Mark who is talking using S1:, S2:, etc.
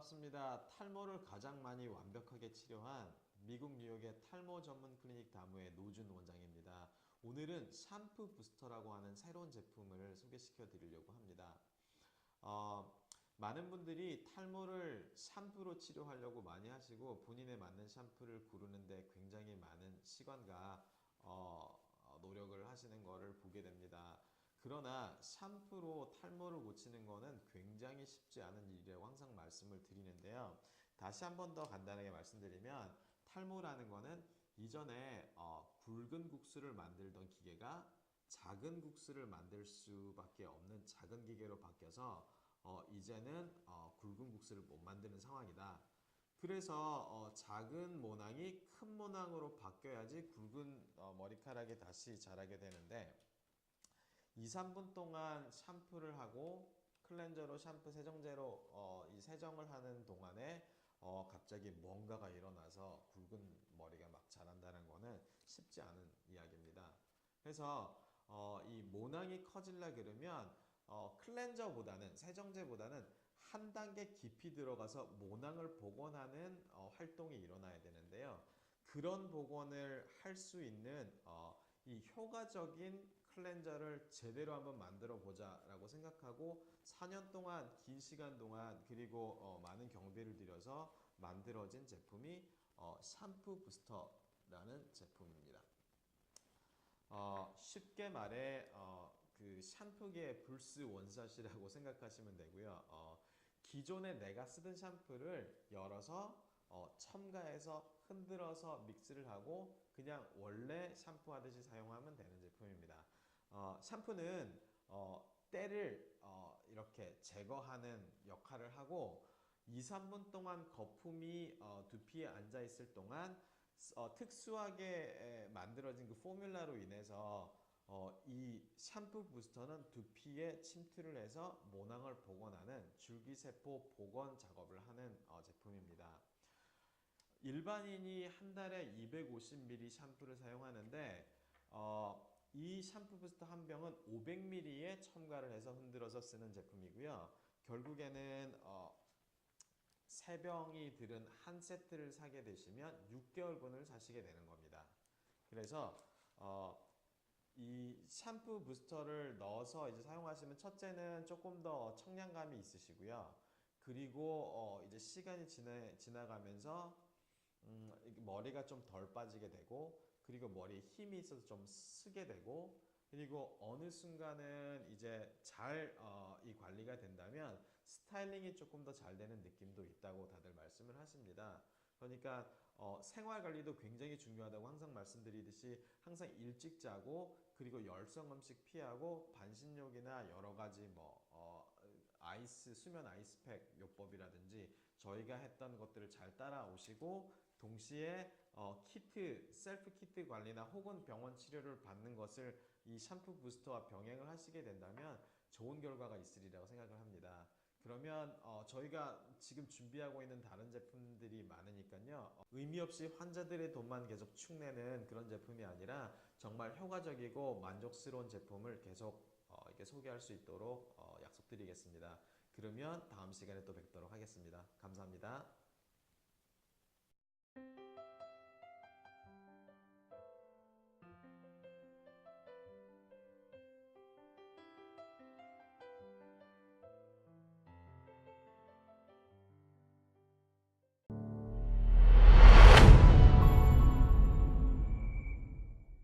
S1: 반갑습니다. 탈모를 가장 많이 완벽하게 치료한 미국 뉴욕의 탈모 전문 클리닉 다무의 노준 원장입니다. 오늘은 샴푸 부스터라고 하는 새로운 제품을 소개시켜 드리려고 합니다. 어, 많은 분들이 탈모를 샴푸로 치료하려고 많이 하시고 본인에 맞는 샴푸를 고르는데 굉장히 많은 시간과 어, 노력을 하시는 것을 보게 됩니다. 그러나 샴푸로 탈모를 고치는 것은 굉장히 쉽지 않은 일이라고 항상 말씀을 드리는데요. 다시 한 번 더 간단하게 말씀드리면 탈모라는 것은 이전에 어, 굵은 국수를 만들던 기계가 작은 국수를 만들 수밖에 없는 작은 기계로 바뀌어서 어, 이제는 어, 굵은 국수를 못 만드는 상황이다. 그래서 어, 작은 모낭이 큰 모낭으로 바뀌어야지 굵은 어, 머리카락이 다시 자라게 되는데 2, 3분 동안 샴푸를 하고 클렌저로 샴푸 세정제로 어, 이 세정을 하는 동안에 어, 갑자기 뭔가가 일어나서 굵은 머리가 막 자란다는 거는 쉽지 않은 이야기입니다. 그래서 어, 이 모낭이 커질라 그러면 어, 클렌저보다는 세정제보다는 한 단계 깊이 들어가서 모낭을 복원하는 어, 활동이 일어나야 되는데요. 그런 복원을 할 수 있는 어, 이 효과적인 클렌저를 제대로 한번 만들어 보자 라고 생각하고 4년 동안 긴 시간 동안 그리고 어, 많은 경비를 들여서 만들어진 제품이 어, 샴푸 부스터라는 제품입니다. 어, 쉽게 말해 어, 그 샴푸계의 불스 원샷이라고 생각하시면 되고요. 어, 기존에 내가 쓰던 샴푸를 열어서 어, 첨가해서 흔들어서 믹스를 하고 그냥 원래 샴푸 하듯이 사용하면 되는 제품입니다. 어, 샴푸는 어, 때를 어, 이렇게 제거하는 역할을 하고 2, 3분 동안 거품이 어, 두피에 앉아 있을 동안 어, 특수하게 에, 만들어진 그 포뮬라로 인해서 어, 이 샴푸 부스터는 두피에 침투를 해서 모낭을 복원하는 줄기세포 복원 작업을 하는 어, 제품입니다. 일반인이 한 달에 250ml 샴푸를 사용하는데 어, 이 샴푸 부스터 한 병은 500ml에 첨가를 해서 흔들어서 쓰는 제품이고요. 결국에는 어, 세 병이 들은 한 세트를 사게 되시면 6개월분을 사시게 되는 겁니다. 그래서 어, 이 샴푸 부스터를 넣어서 이제 사용하시면 첫째는 조금 더 청량감이 있으시고요. 그리고 어, 이제 시간이 지나, 지나가면서 음, 머리가 좀 덜 빠지게 되고 그리고 머리에 힘이 있어서 좀 쓰게 되고 그리고 어느 순간은 이제 잘이 어, 관리가 된다면 스타일링이 조금 더 잘 되는 느낌도 있다고 다들 말씀을 하십니다. 그러니까 어, 생활 관리도 굉장히 중요하다고 항상 말씀드리듯이 항상 일찍 자고 그리고 열성 음식 피하고 반신욕이나 여러 가지 뭐 어, 아이스 수면 아이스팩 요법이라든지 저희가 했던 것들을 잘 따라오시고 동시에 어, 키트, 셀프 키트 관리나 혹은 병원 치료를 받는 것을 이 샴푸 부스터와 병행을 하시게 된다면 좋은 결과가 있으리라고 생각을 합니다. 그러면 어, 저희가 지금 준비하고 있는 다른 제품들이 많으니까요. 어, 의미 없이 환자들의 돈만 계속 축내는 그런 제품이 아니라 정말 효과적이고 만족스러운 제품을 계속 어, 이렇게 소개할 수 있도록 어, 약속드리겠습니다. 그러면 다음 시간에 또 뵙도록 하겠습니다. 감사합니다.